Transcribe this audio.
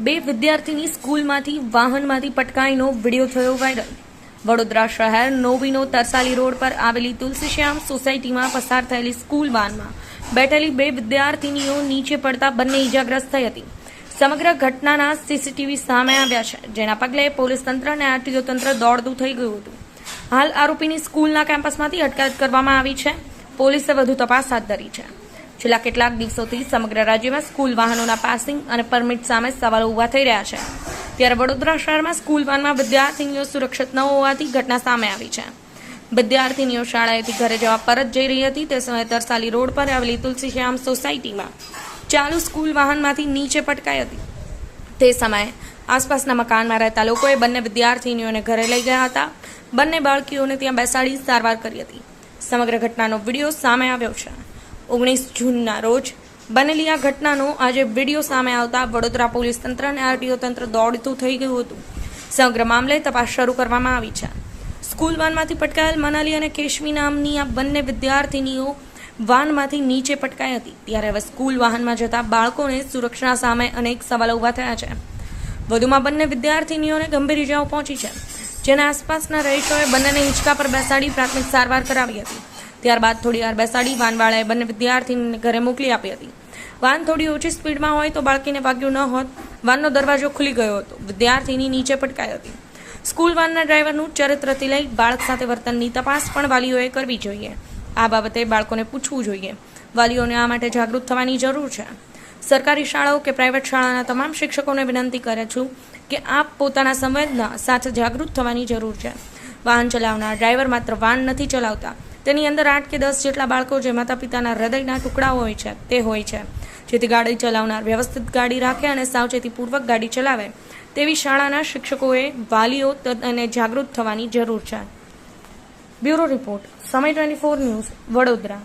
બે વિદ્યાર્થીની સ્કૂલમાંથી વાહનમાંથી પટકાઈનો વીડિયો થયો વાયરલ. વડોદરા શહેર નોવીનો તરસાલી રોડ પર આવેલી તુલસીશ્યામ સોસાયટીમાં પસાર થયેલી સ્કૂલ વાનમાં બેઠેલી બે વિદ્યાર્થીનીઓ નીચે પડતા બંને ઇજાગ્રસ્ત થઈ હતી. સમગ્ર ઘટનાના સીસીટીવી સામે આવ્યા છે, જેના પગલે પોલીસ તંત્ર અને આરટીઓ તંત્ર દોડતું થઈ ગયું હતું. હાલ આરોપીની સ્કૂલના કેમ્પસમાંથી અટકાયત કરવામાં આવી છે. પોલીસે વધુ તપાસ હાથ ધરી છે. છેલ્લા કેટલાક દિવસોથી સમગ્ર રાજ્યમાં સ્કૂલ વાહનોના પાસિંગ અને પરમિટ સામે સવાલો ઊભા થઈ રહ્યા છે. ત્યારે વડોદરા શહેરમાં સ્કૂલ વાનમાં વિદ્યાર્થીનીઓ સુરક્ષિત ન હોવાથી ઘટના સામે આવી છે. વિદ્યાર્થીનીઓ શાળાએથી ઘરે જવા પરત જઈ રહી હતી. તે સમયે તરસાલી રોડ પર આવેલી તુલસીશ્યામ સોસાયટીમાં ચાલુ સ્કૂલ વાહનમાંથી નીચે પટકાઈ હતી. તે સમયે આસપાસના મકાનમાં રહેતા લોકોએ બંને વિદ્યાર્થીનીઓને ઘરે લઈ ગયા હતા. બંને બાળકીઓને ત્યાં બેસાડી સારવાર કરી હતી. સમગ્ર ઘટનાનો વીડિયો સામે આવ્યો છે. ઓગણીસ જૂનના રોજ બનેલી આ ઘટનાનો આજે વીડિયો સામે આવતા વડોદરા પોલીસ તંત્ર અને આરટીઓ તંત્ર દોડતું થઈ ગયું હતું. સમગ્ર મામલે તપાસ શરૂ કરવામાં આવી છે. સ્કૂલ વાનમાંથી પટકાયેલ મનાલી અને કેશવી નામની આ બંને વિદ્યાર્થીનીઓ વાનમાંથી નીચે પટકાઈ હતી. ત્યારે હવે સ્કૂલ વાહનમાં જતા બાળકોને સુરક્ષા સામે અનેક સવાલો ઊભા થયા છે. વધુમાં બંને વિદ્યાર્થીનીઓને ગંભીર ઇજાઓ પહોંચી છે. જેના આસપાસના રહીશોએ બંનેને હિંચકા પર બેસાડી પ્રાથમિક સારવાર કરાવી હતી. ત્યારબાદ થોડી વાર બેસાડી, વાનવાળાએ બંને વિદ્યાર્થીને ઘરે મોકલી આપી હતી. વાન થોડી ઓછી સ્પીડમાં હોય તો બાળકીને વાગ્યું ન હોત. વાનનો દરવાજો ખુલી ગયો હતો. વિદ્યાર્થીની નીચે પટકાઈ હતી. સ્કૂલ વાનના ડ્રાઈવરનું ચરિત્રથી લઈ બાળક સાથે વર્તનની તપાસ પણ વાલીઓએ કરવી જોઈએ. આ બાબતે બાળકોને પૂછવું જોઈએ. વાલીઓને આ માટે જાગૃત થવાની જરૂર છે. સરકારી શાળાઓ કે પ્રાઇવેટ શાળાના તમામ શિક્ષકોને વિનંતી કરે છું કે આપ પોતાના સંવેદના સાથે જાગૃત થવાની જરૂર છે. વાહન ચલાવનાર ડ્રાઈવર માત્ર વાહન નથી ચલાવતા તેની અંદર આઠ કે દસ જેટલા બાળકો જે માતા પિતાના હૃદયના ટુકડા હોય છે, તે હોય છે. જેથી ગાડી ચલાવનાર વ્યવસ્થિત ગાડી રાખે અને સાવચેતીપૂર્વક ગાડી ચલાવે. તેવી શાળાના શિક્ષકોએ વાલીઓ અને જાગૃત થવાની જરૂર છે. Bureau report, Samay twenty four news, Vadodara.